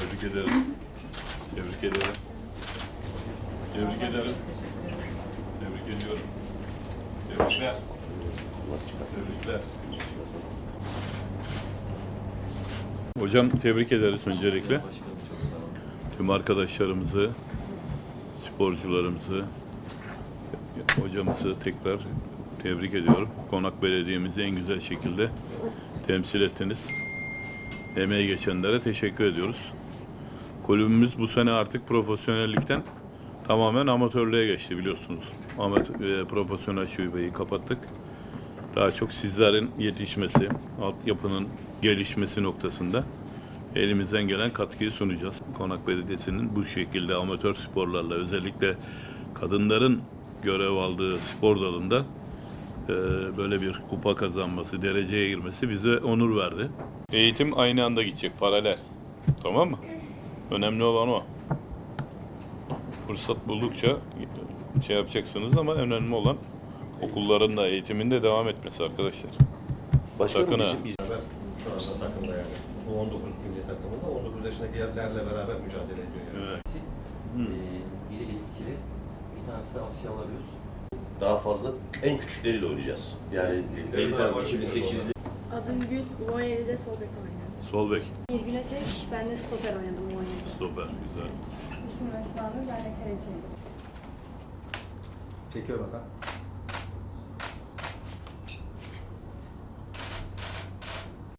Tebrik ederim. Tebrik ederim. Tebrik ederim. Tebrik ediyorum. Tebrikler. Tebrikler. Hocam tebrik ederiz öncelikle. Tüm arkadaşlarımızı, sporcularımızı, hocamızı tekrar tebrik ediyorum. Konak Belediye'mizi en güzel şekilde temsil ettiniz. Emeği geçenlere teşekkür ediyoruz. Kulübümüz bu sene artık profesyonellikten tamamen amatörlüğe geçti biliyorsunuz. Amatör, e, profesyonel şubeyi kapattık. Daha çok sizlerin yetişmesi, altyapının gelişmesi noktasında elimizden gelen katkıyı sunacağız. Konak Belediyesi'nin bu şekilde amatör sporlarla özellikle kadınların görev aldığı spor dalında e, böyle bir kupa kazanması, dereceye girmesi bize onur verdi. Eğitim aynı anda gidecek, paralel. Tamam mı? Önemli olan o. Fırsat buldukça şey yapacaksınız ama önemli olan okulların da eğitimin de devam etmesi arkadaşlar. Başkanım Sakın ha. bizim, biz beraber şu anda takımda yani. Bu 19 milli takımında 19 yaşındakilerle beraber mücadele ediyor yani. Evet. Ee, biri etkili, bir tanesi de Asya alıyoruz. daha fazla en küçükleriyle oynayacağız. Yani Elif Hanım 2008'li Adım Gül, U17'de sol bek oynuyorum. Sol bek, Nilgün Ateş, ben de stoper oynadım U17'de. stoper, güzel. İsmim Esma Nur, ben de kaleciyim. Çekiyor bakalım.